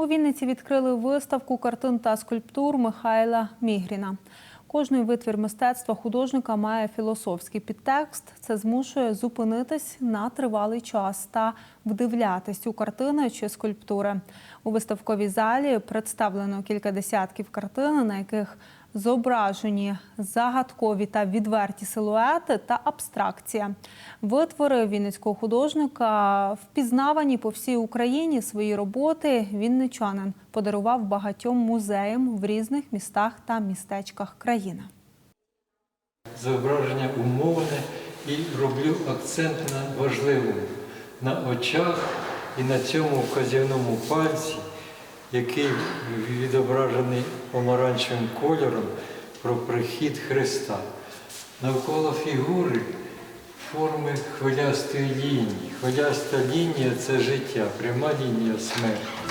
У Вінниці відкрили виставку картин та скульптур Михайла Мігріна. Кожний витвір мистецтва художника має філософський підтекст. Це змушує зупинитись на тривалий час та вдивлятись у картини чи скульптури. У виставковій залі представлено кілька десятків картин, на яких зображені загадкові та відверті силуети та абстракція. Витвори вінницького художника впізнавані по всій Україні. Свої роботи вінничанин подарував багатьом музеям в різних містах та містечках країни. зображення умовне і роблю акцент на важливому, на очах і на цьому вказівному пальці, який відображений помаранчевим кольором про прихід Христа. Навколо фігури форми хвилястої лінії. Хвиляста лінія це життя, пряма лінія смерті.